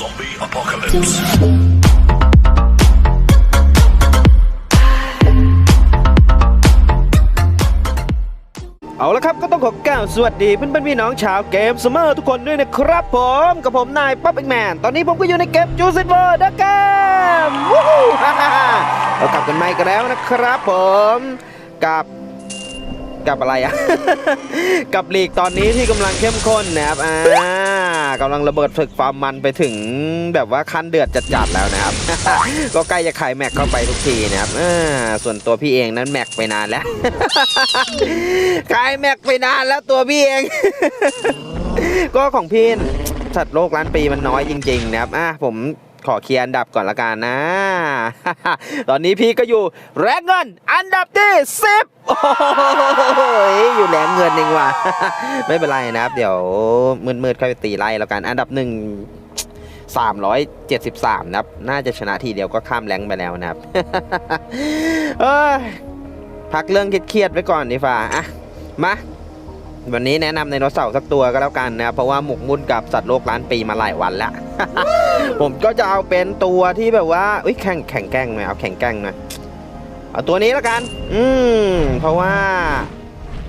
Zombie apocalypse. เอาละครับก็ต้องขอกล่าวสวัสดีเพื่อนๆพี่น้องชาวเกมสมอร์ทุกคนด้วยนะครับผมกับผมนายป๊อปอิกแมนตอนนี้ผมก็อยู่ในเกมจูซิเวอร์นะเกมวู้ฮู้ฮ่าฮ่าฮ่าเรากลับกันใหม่กันแล้วนะครับผมกับ กับอะไรอะ กับลีกตอนนี้ที่กำลังเข้มข้นนะครับอ่ากำลังระเบิดฝึกความมันไปถึงแบบว่าขั้นเดือดจัดๆแล้วนะครับ ก็ใกล้จะขายแม็กเข้าไปทุกทีนะครับอ่าส่วนตัวพี่เองนั้นแม็กไปนานแล้วขายแม็กไปนานแล้วตัวพี่เอง ก็ของพี่สัตว์โลกล้านปีมันน้อยจริงๆนะครับอะผม ขอเคลียร์อันดับก่อนละกันนะ ตอนนี้พี่ก็อยู่แรงเงิน อันดับที่สิบโอ้โหอยู่แรงเงินเองว่ะ ไม่เป็นไรนะครับ เดี๋ยวมืดๆค่อยไปตีไล่แล้วกัน อันดับหนึ่ง373 นะครับ น่าจะชนะทีเดียวก็ข้ามแรงไปแล้วนะครับเอ้ยพักเรื่องเครียดๆไว้ก่อนดีฟ่าอะ มา วันนี้แนะนำไดโนเสาร์สักตัวก็แล้วกันนะครับเพราะว่าหมกมุ่นกับสัตว์โลกล้านปีมาหลายวันแล้วผมก็จะเอาเป็นตัวที่แบบว่าอุ้ยแข่งแข่งแกล้งหน่อยเอาแข่งแกล้งหน่อยเอาตัวนี้แล้วกัน อืมเพราะว่า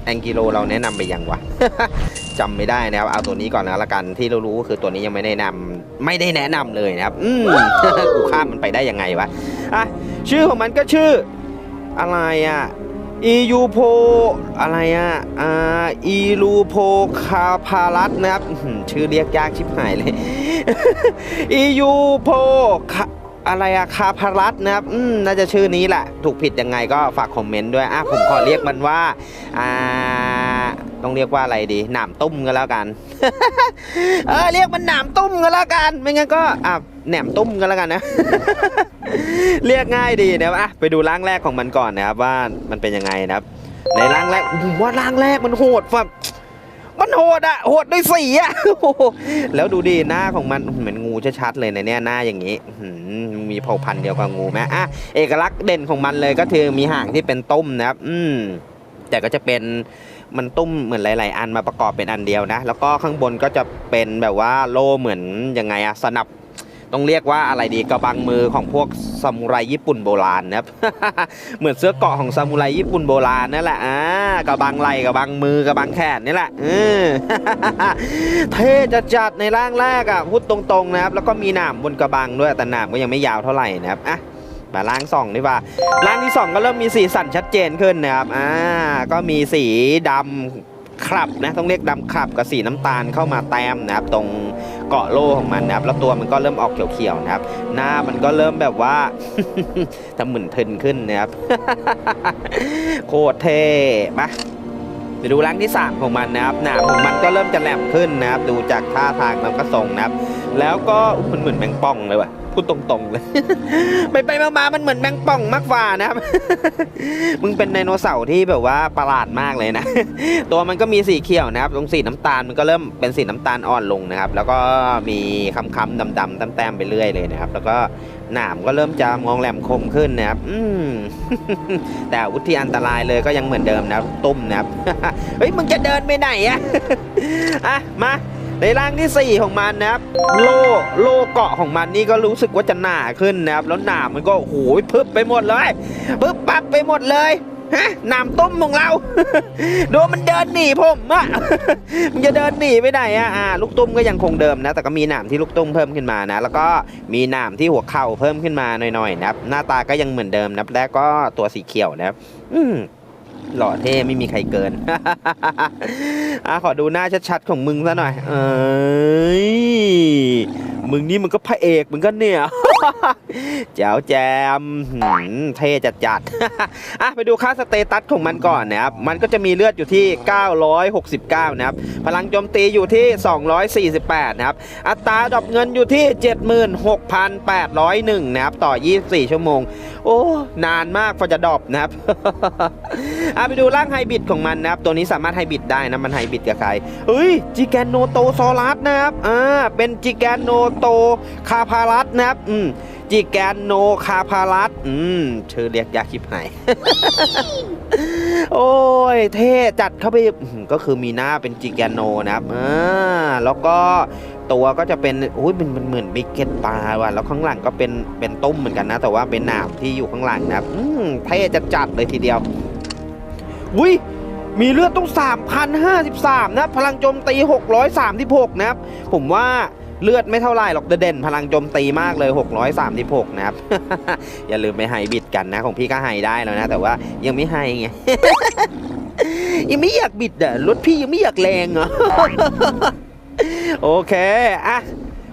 แองกิโลเราแนะนำไปยังวะจำไม่ได้นะครับ เอาตัวนี้ก่อนแล้วละกันที่เรารู้ก็คือตัวนี้ยังไม่ได้แนะนำไม่ได้แนะนำเลยนะครับ อืมกูข้ามมันไปได้ยังไงวะอะชื่อของมันก็ชื่อ อะไรอะ อียูโพอะไรอะอ่าอีลูโพคาพารัสนะครับ ชื่อเรียกยากชิบหายเลยอียูโพอะไรอะคาพารัสนะครับอืมน่าจะชื่อนี้แหละ ถูกผิดยังไงก็ฝากคอมเมนต์ด้วยอะผมขอเรียกมันว่าอ่าต้องเรียกว่าอะไรดีหนามตุ้มก็แล้วกัน เออเรียกมันหนามตุ้มก็แล้วกัน ไม่งั้นก็อะแหนมตุ้มก็แล้วกันนะ เรียกง่ายดีนะครับอะไปดูร่างแรกของมันก่อนนะครับว่ามันเป็นยังไงนะครับ ในร่างแรกผมว่าร่างแรกมันโหดแบบมันโหดอะโหดด้วยสีอะแล้วดูดิหน้าของมันเหมือนงูชัดๆเลยในเนี่ยหน้าอย่างนี้หมีเผ่าพันธุ์เดียวกับงูไหมอะเอกลักษณ์เด่นของมันเลยก็คือมีหางที่เป็นตุ้มนะครับ อืมแต่ก็จะเป็นมันตุ้มเหมือนหลาย ๆ อันมาประกอบเป็นอันเดียวนะ แล้วก็ข้างบนก็จะเป็นแบบว่าโล่เหมือนยังไงอะสนับ ต้องเรียกว่าอะไรดีกระบังมือของพวกซามูไรญี่ปุ่นโบราณนะครับ เหมือนเสื้อเกาะของซามูไรญี่ปุ่นโบราณนั่นแหละอ่ากระบังไหล่กระบังมือกระบังแขนนี่แหละเออเท่จะจัดในร่างแรกอะพูดตรงๆนะครับ แล้วก็มีหนามบนกระบังด้วยแต่หนามก็ยังไม่ยาวเท่าไหร่นะครับอะมาร่างสองดีกว่าร่างที่สองก็เริ่มมีสีสันชัดเจนขึ้นนะครับอ่าก็มีสีดำคลับนะต้องเรียกดำคลับกับสีน้ำตาลเข้ามาแต้มนะครับตรง เกาะโล่ของมันนะครับแล้วตัวมันก็เริ่มออกเขียวๆนะครับ หน้ามันก็เริ่มแบบว่าทำเหมือนเทินขึ้นนะครับโคตรเท่มาไปดูร่างที่ 3 ของมันนะครับหนามของมันก็เริ่มจะแหลมขึ้นนะครับ ดูจากท่าทางมันก็ทรงนะครับ แล้วก็มันเหมือนแมงป่องเลยว่ะ พูดตรงๆเลย ไปไปๆมาๆมันเหมือนแมงป่องมากกว่านะครับ มึงเป็นไดโนเสาร์ที่แบบว่าประหลาดมากเลยนะ ตัวมันก็มีสีเขียวนะครับ ตรงสีน้ำตาลมันก็เริ่มเป็นสีน้ำตาลอ่อนลงนะครับ แล้วก็มีค้ำๆดำๆแต้มๆไปเรื่อยเลยนะครับ แล้วก็หนามก็เริ่มจะมองแหลมคมขึ้นนะครับ อืมแต่อาวุธที่อันตรายเลยก็ยังเหมือนเดิมนะตุ้มนะครับ เฮ้ยมึงจะเดินไปไหนอะอะมา ในร่างที่ 4 ของมันนะครับ โลโลเกาะของมันนี่ก็รู้สึกว่าจะหนาขึ้นนะครับ แล้วหนามมันก็โอ้โหพึบไปหมดเลยพึบปับไปหมดเลยฮะหนามต้มของเรา ดูมันเดินหนีผมอะมันจะเดินหนีไปไหนอะอ่าลูกตุ้มก็ยังคงเดิมนะ แต่ก็มีหนามที่ลูกตุ้มเพิ่มขึ้นมานะ แล้วก็มีหนามที่หัวเข่าเพิ่มขึ้นมาหน่อยๆนะครับ หน้าตาก็ยังเหมือนเดิมนะ และก็ตัวสีเขียวนะครับ อืม หล่อเท่ไม่มีใครเกินอะขอดูหน้าชัดๆของมึงซะหน่อย เอ้ย มึงนี่มันก็พระเอกเหมือนกันเนี่ย แจ๋วแจมเท่จัดจัดอะไปดูค่าสเตตัสของมันก่อนนะครับมันก็จะมีเลือดอยู่ที่ 969 นะครับ พลังโจมตีอยู่ที่ 248 นะครับ อัตราดอปเงินอยู่ที่ 76,801 นะครับ ต่อ 24 ชั่วโมง โอ้ นานมากพอจะดอปนะครับอะไปดูร่างไฮบิดของมันนะครับ ตัวนี้สามารถไฮบิดได้นะ มันไฮบิดกับใครเฮ้ยจิแกนโนโตซอรัสนะครับ อ่า เป็นจิแกนโนโตคาพารัสนะครับ อืม จิแกนโนคาพารัสอืมชื่อเรียกยากชิบหายโอ้ย เท่จัดเข้าไปก็คือมีหน้าเป็นจิแกนโนนะครับอ่าแล้วก็ตัวก็จะเป็นอุ้ยมันมันเหมือนมีเกล็ดปลาว่ะแล้วข้างหลังก็เป็นเป็นตุ้มเหมือนกันนะ แต่ว่าเป็นหนามที่อยู่ข้างหลังนะครับอืมเท่จะจัดเลยทีเดียวอุ้ยมีเลือดต้อง3,053 นะ พลังโจมตี 636 นะครับ ผมว่า เลือดไม่เท่าไรหรอกเด่นพลังโจมตีมากเลย 636 นะครับ อย่าลืมไปไฮบิดกันนะ ของพี่ก็ไฮได้แล้วนะ แต่ว่ายังไม่ไฮไงยังไม่อยากบิดอะรถพี่ยังไม่อยากแรงอะโอเคอะ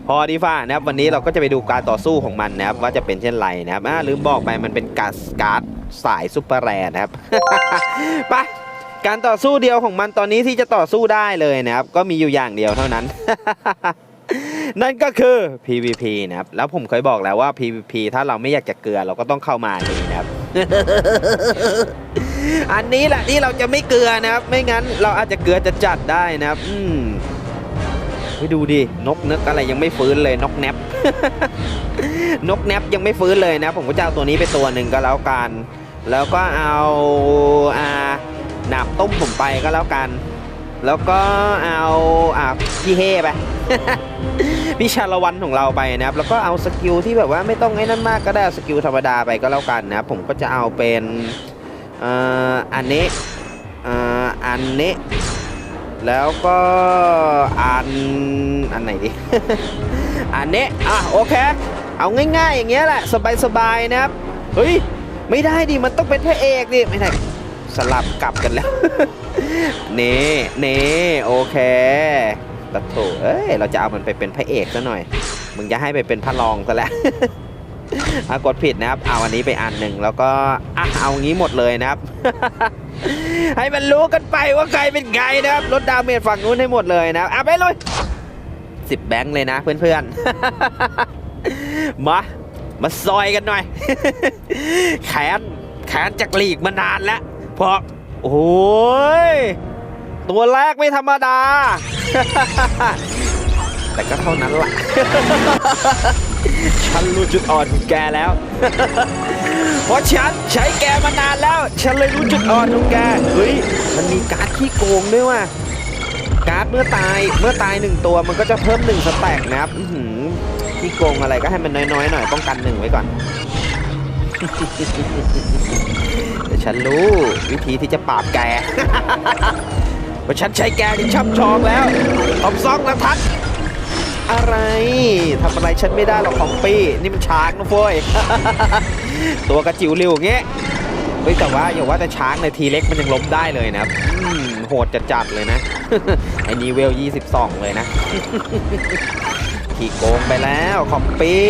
พอดีฟ่านะครับวันนี้เราก็จะไปดูการต่อสู้ของมันนะครับว่าจะเป็นเช่นไรนะครับอะลืมบอกไปมันเป็นการการ์ดสายซุปเปอร์แรร์นะครับไปการต่อสู้เดียวของมันตอนนี้ที่จะต่อสู้ได้เลยนะครับ ก็มีอยู่อย่างเดียวเท่านั้น นั่นก็คือ PVP นะครับ แล้วผมเคยบอกแล้วว่า PVP ถ้าเราไม่อยากจะเกลือเราก็ต้องเข้ามาทีนะครับ อันนี้แหละที่เราจะไม่เกลือนะครับ ไม่งั้นเราอาจจะเกลือจะจัดได้นะครับ อืมไปดูดิ นกนึกอะไรยังไม่ฟื้นเลยนกแนบ นกแนบยังไม่ฟื้นเลยนะ ผมก็จะเอาตัวนี้ไปตัวหนึ่งก็แล้วกัน แล้วก็เอาอ่าหนาบต้มผมไปก็แล้วกัน แล้วก็เอาอ่าพี่เฮไป พี่ชาละวันของเราไปนะครับ แล้วก็เอาสกิลที่แบบว่าไม่ต้องไอ้นั่นมากก็ได้สกิลธรรมดาไปก็แล้วกันนะครับ ผมก็จะเอาเป็นอ่ออันนี้อ่ออันนี้ แล้วก็อันอันไหนดี อันนี้อะโอเค เอาง่ายๆอย่างเงี้ยแหละ สบายๆนะครับ เฮ้ย ไม่ได้ดิ มันต้องเป็นพระเอกดิ ไม่ได้ สลับกลับกันแล้วนี่นี่โอเคตัดโถเอ้ยเราจะเอามันไปเป็นพระเอกซะหน่อย มึงจะให้ไปเป็นพระรองซะแล้วอะกดผิดนะครับ เอาอันนี้ไปอันหนึ่งแล้วก็อะเอางี้หมดเลยนะครับ ให้มันรู้กันไปว่าใครเป็นใครนะครับลดดาเมจฝั่งนู้นให้หมดเลยนะครับเอาไปเลยสิบแบงค์เลยนะเพื่อนๆ มา มาซอยกันหน่อย แขนแขนจากลีกมานานแล้ว เพราะโอ้ยตัวแรกไม่ธรรมดา แต่ก็เท่านั้นแหละฉันรู้จุดอ่อนของแกแล้ว เพราะฉันใช้แกมานานแล้ว ฉันเลยรู้จุดอ่อนของแก เฮ้ย มันมีการ์ดขี้โกงด้วยว่ะ การ์ดเมื่อตาย เมื่อตายหนึ่งตัวมันก็จะเพิ่มหนึ่งสแต็กนะครับ อือหือขี้โกงอะไรก็ให้มันน้อยๆหน่อยป้องกันหนึ่งไว้ก่อน ฉันรู้วิธีที่จะปราบแกเพราฉันใช้แกที่ช่ำชองแล้วออมซองแล้วทัดอะไรทำอะไรฉันไม่ได้หรอกของปี้ นี่มันช้างนะเฟ้ยตัวกระจิ๋วเร็วอย่างเงี้ยเฮ้ยแต่ว่าอย่าว่าแต่ช้างในทีเล็กมันยังล้มได้เลยนะโหดจะจัดเลยนะ ไอ้นี่เวล 22 เลยนะ ขี่โกงไปแล้วคอมปี้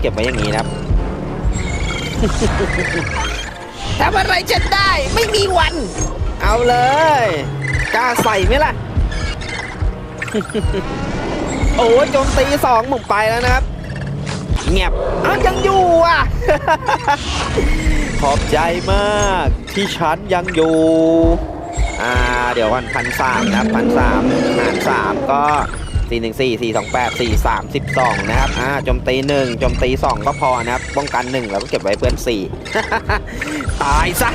เก็บไว้อย่างนี้นะครับทำอะไรฉันได้ไม่มีวัน เอาเลยกล้าใส่ไหมล่ะ โอ้ยโจมตีสองผมไปแล้วนะครับ เงียบอ้าวยังอยู่อะ ขอบใจมากที่ฉันยังอยู่ อ่า เดี๋ยววันพันสามนะพันสามหารสามก็ สี่หนึ่งสี่สี่สองแปดสี่สามสิบสองนะครับ อ่าโจมตีหนึ่งโจมตีสองก็พอนะครับ ป้องกันหนึ่งแล้วก็เก็บไว้เพื่อนสี่ตายซะ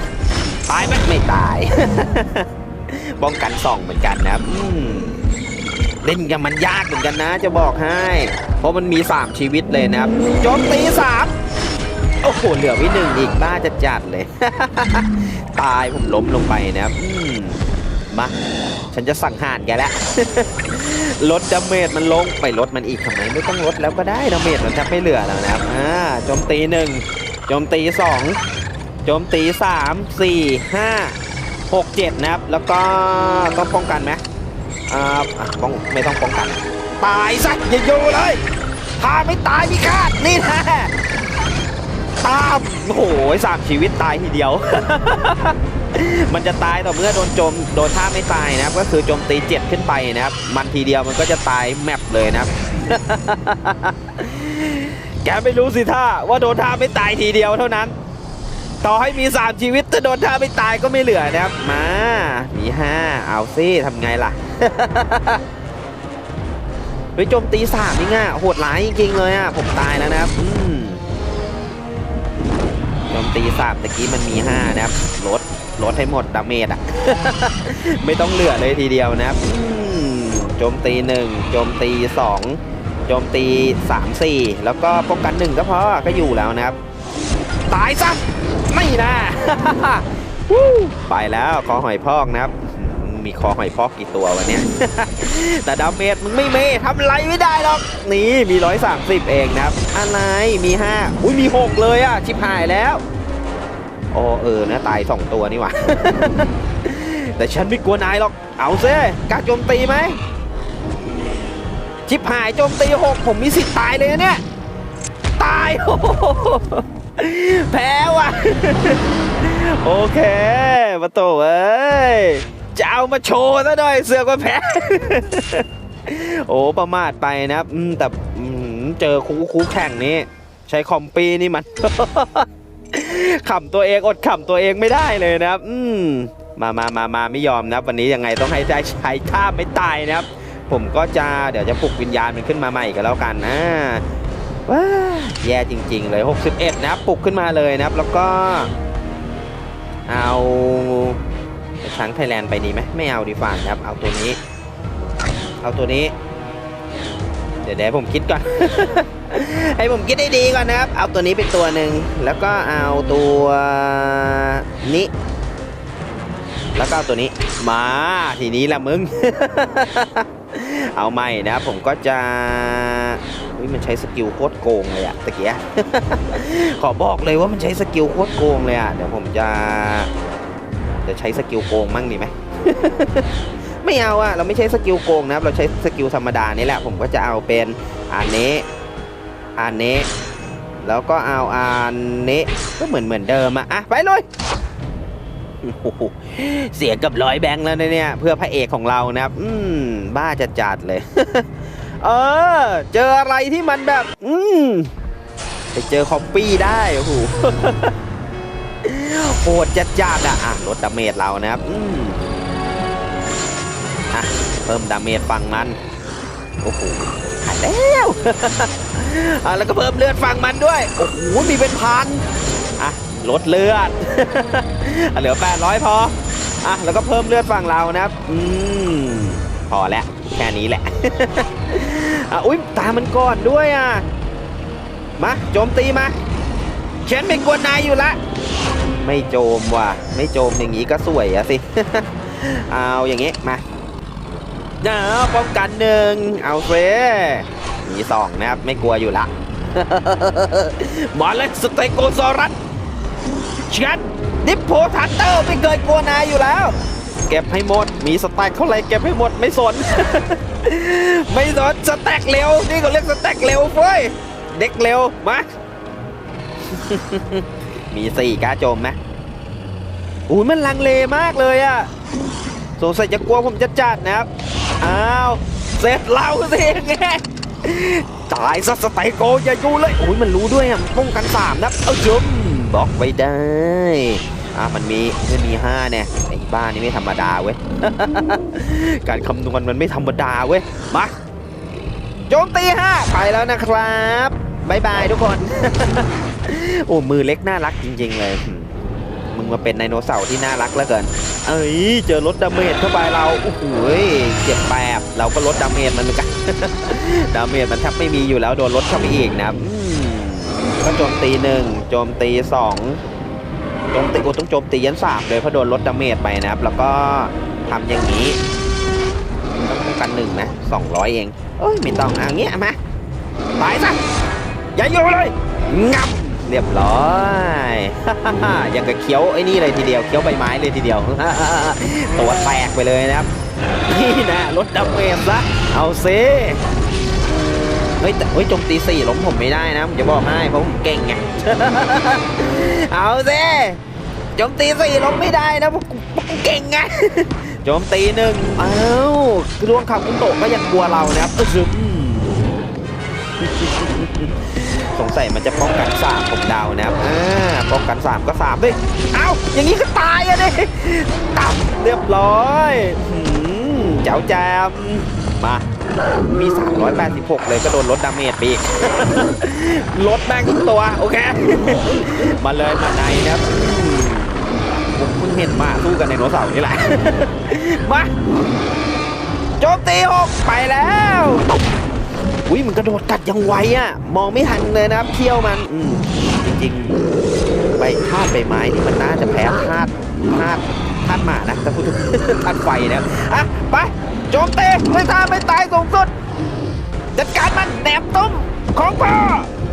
ตายไหมไม่ตาย ป้องกันสองเหมือนกันนะครับเล่นกับมันยากเหมือนกันนะ จะบอกให้ เพราะมันมี 3 ชีวิตเลยนะครับ โจมตี 3 โอ้โห เหลือไว้หนึ่งอีกบ้าจะจัดเลย ตายผมล้มลงไปนะครับมมาฉันจะสั่งหานแกแล้ว ลดดาเมจมันลงไปลดมันอีกทำไมไม่ต้องลดแล้วก็ได้ดาเมจมันจะไม่เหลือแล้วนะครับอ่าโจมตีหนึ่งโจมตีสองโจมตีสามสี่ห้าหกเจ็ดนะครับ แล้วก็ต้องป้องกันไหมอ่าอะป้องไม่ต้องป้องกัน ตายซะอย่าอยู่เลยถ้าไม่ตายมีคาดนี่แนะ ตามโอ้โหสามชีวิตตายทีเดียว มันจะตายต่อเมื่อโดนโจมโดนท่าไม่ตายนะครับ ก็คือโจมตีเจ็ดขึ้นไปนะครับ มันทีเดียวมันก็จะตายแมปเลยนะครับ แกไม่รู้สิท่าว่าโดนท่าไม่ตายทีเดียวเท่านั้น ต่อให้มีสามชีวิตถ้าโดนท่าไม่ตายก็ไม่เหลือนะครับ มามีห้าเอาซิทำไงล่ะไปโจมตีสามนี่ง่ะโหดร้ายจริงๆเลยอะผมตายแล้วนะครับ มโจมตีสามตะกี้มันมีห้านะครับลดลดให้หมดดาเมจอะ ไม่ต้องเหลือเลยทีเดียวนะครับโจมตีหนึ่งโจมตีสองโจมตีสามสี่แล้วก็ป้องกันหนึ่งก็พอก็อยู่แล้วนะครับ ตายซะไม่นะไปแล้วคอหอยพอกนะครับ มีคอหอยพอกกี่ตัววะเนี่ย แต่ดาเมจมึงไม่เมทำอะไรไม่ได้หรอก นี่มี 130 เองนะครับ อะไรมี 5 อุ้ยมี 6 เลยอะ ชิบหายแล้วโอ้เออนะตาย 2 ตัวนี่หว่า แต่ฉันไม่กลัวนายหรอก เอาเซ่กล้าโจมตีไหมชิบหายโจมตี 6 ผมมีสิทธิ์ตายเลยนะเนี่ย ตายโอ้โหแพ้ว่ะ โอเคมาโตเอ้ย จะเอามาโชว์ซะหน่อยเสือกว่าแพ้ โอ้ประมาทไปนะครับแต่เจอคูคูแข่งนี้ ใช้คอมปีนี่มันขำตัวเองอดขำตัวเองไม่ได้เลยนะครับ อืมมามามามาไม่ยอมนะครับ วันนี้ยังไงต้องให้ใจใช้ท่าไม่ตายนะครับ ผมก็จะเดี๋ยวจะปลุกวิญญาณมันขึ้นมาใหม่กันแล้วกันนะว้าแย่จริง ๆ เลย 61 นะครับปลุกขึ้นมาเลยนะครับ แล้วก็ เอา ช้างไทยแลนด์ไปดีไหมไม่เอาดีฟ่านะครับ เอาตัวนี้ เอาตัวนี้ เดี๋ยวเดี๋ยวผมคิดก่อน ให้ผมคิดได้ดีก่อนนะครับ เอาตัวนี้เป็นตัวหนึ่งแล้วก็เอาตัวนี้ แล้วก็เอาตัวนี้ มาทีนี้ละมึง เอาใหม่นะครับผมก็จะอุ๊ยมันใช้สกิลโคตรโกงเลยอะตะเกียขอบอกเลยว่ามันใช้สกิลโคตรโกงเลยอะเดี๋ยวผมจะ จะใช้สกิลโกงมั่งดีไหมไม่เอาอะเราไม่ใช้สกิลโกงนะครับเราใช้สกิลธรรมดานี่แหละ ผมก็จะเอาเป็นอันนี้อันนี้ แล้วก็เอาอันนี้ก็เหมือนเหมือนเดิมอะอะไปเลยเสียกับร้อยแบงค์แล้วนเนี่ย เพื่อพระเอกของเรานะครับ อืมบ้าจัดจัดเลย เออ เจออะไรที่มันแบบ อืมไปเจอคอปปี้ได้โอ้โห โหดจัดจัดๆอะอะลดดาเมจเรานะครับอืมอะเพิ่มดาเมจฝั่งมันโอ้โหหายแล้วอะแล้วก็เพิ่มเลือดฝั่งมันด้วยโอ้โหมีเป็นพันอะลดเลือดอเหลือ 800 พออะแล้วก็เพิ่มเลือดฝั่งเรานะครับอืมพอแล้วแค่นี้แหละอะอุ้ยตามันก่อนด้วยอะมาโจมตีมาฉันไม่กวนนายอยู่ละ ไม่โจมว่ะ ไม่โจมอย่างนี้ก็สวยอะสิ เอาอย่างงี้มาเอาป้องกันหนึ่งเอาเฟมีสองนะครับ ไม่กลัวอยู่ละมาเลยสเตโกซอรัสฉันนิปโพทันเตอร์ไม่เคยกลัวนายอยู่แล้ว เก็บให้หมด มีสแต็กเท่าไหรเก็บให้หมดไม่สน ไม่สนสแต็กเร็ว นี่เขาเรียกสแต็กเร็วเฟ้ย เด็กเร็วมา มีสี่กล้าโจมไหมอุ้ยมันลังเลมากเลยอะสงสัยจะกลัวผมจะจัดนะครับ อ้าว เสร็จเราสิไงตายซะสไตโกอย่าอยู่เลยอุ้ยมันรู้ด้วยอะมันป้องกันสามนะเอาชมบล็อกไว้ได้อะมันมีมันมีห้าเนี่ยไอ้บ้านี่ไม่ธรรมดาเว้ย การคำนวณมันไม่ธรรมดาเว้ย มาโจมตีห้าไปแล้วนะครับบายบายทุกคน โอ้มือเล็กน่ารักจริง ๆ เลย มึงมาเป็นไดโนเสาร์ที่น่ารักเหลือเกิน เอ้ยเจอลดดาเมจเข้าไปเราโอ้โหเจ็บแปบเราก็ลดดาเมจมันเหมือนกันดาเมจมันแทบไม่มีอยู่แล้วโดนลดเข้าไปอีกนะครับก็โจมตีหนึ่งโจมตีสองโจมตีกูต้องโจมตียันสามเลยเพราะโดนลดดาเมจไปนะครับ แล้วก็ทำอย่างนี้ต้องป้องกันหนึ่งนะสองร้อยเองเอ้ยไม่ต้องอ่างเงี้ยมาตายซะอย่าอยู่เลยงับ เรียบร้อยอย่างกับเคี้ยวไอ้นี่เลยทีเดียวเคี้ยวใบไม้เลยทีเดียวตัวแตกไปเลยนะครับ นี่นะลดดาเมจซะเอาซิเฮ้ยแต่เฮ้ยจมตีสี่ล้มผมไม่ได้นะผมจะบอกให้เพราะผมเก่งไงเอาซิจมตีสี่ล้มไม่ได้นะเพราะกูเก่งไงโจมตีหนึ่งเอ้าดวงคำกุโตก็ยังกลัวเรานะครับซึม สงสัยมันจะป้องกันสามผมเดานะครับอ่าป้องกันสามก็สามด้วยเอ้าอย่างนี้ก็ตายอะดิตับเรียบร้อยหืมเจ้าแจมมามี 386 เลยก็โดนลดดาเมจไปอีกลดแม่งทุกตัว โอเค มาเลยมาในนะครับอืมผมเพิ่งเห็นมาสู้กันในโนเสาร์นี่แหละ มา โจมตีหกไปแล้ว อุ้ยมันกระโดดกัดยังไวอะ มองไม่ทันเลยนะครับเที่ยวมันอืมจริงๆใบธาตุใบไม้นี่มันน่าจะแพ้ธาตุธาตุธาตุหมานะถ้าพูดถึงธาตุไฟนะอะไปโจมตีไม่ตายไม่ตายสูงสุดจัดการมันแหนมตุ้มของพ่อ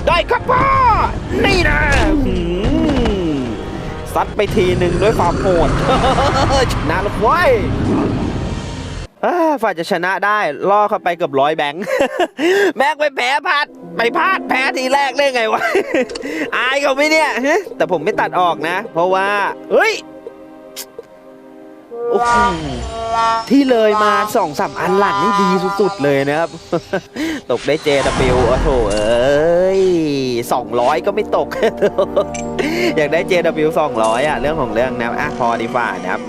ได้ครับพ่อนี่นะซัดไปทีหนึ่งด้วยความโหดชนะแล้วเว้ยอ่า ฝ่ายจะชนะได้ล่อเข้าไปเกือบร้อยแบงค์แม็กไปแพ้พลาดไปพลาดแพ้ทีแรกได้ไงวะอายเขาไหมเนี่ยฮะแต่ผมไม่ตัดออกนะ เพราะว่า เฮ้ยโอ้โหที่เลยมาสองสามอันหลังนี่ดีสุดๆเลยนะครับ ตกได้ JW โอ้โถเอ้ย200ก็ไม่ตก อยากได้ JW 200 อะ เรื่องของเรื่องนะอะพอดีฝ่านะครับ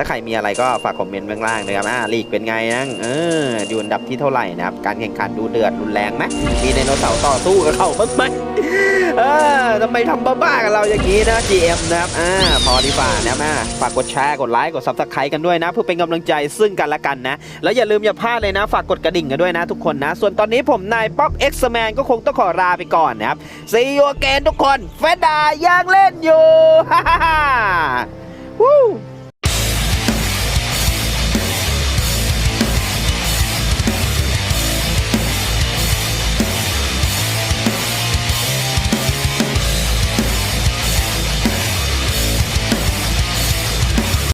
ถ้าใครมีอะไรก็ฝากคอมเมนต์ข้างล่างนะครับอะลีกเป็นไงนะเอออยู่อันดับที่เท่าไหร่นะครับการแข่งขันดูเดือดรุนแรงไหมมีไดโนเสาร์ต่อสู้กับเขาบ้างไหมเออทำไมทำบ้าๆกับเราอย่างนี้นะ GM นะครับอ่าพอดีฝ่านะครับอ่าฝากกดแชร์กดไลค์กด subscribe กันด้วยนะ เพื่อเป็นกำลังใจซึ่งกันและกันนะ แล้วอย่าลืมอย่าพลาดเลยนะ ฝากกดกระดิ่งกันด้วยนะทุกคนนะ ส่วนตอนนี้ผมนายป๊อป X Man ก็คงต้องขอลาไปก่อนนะครับ See you again ทุกคนเฟดดายังเล่นอยู่ฮ่าฮ่าฮ่าวู้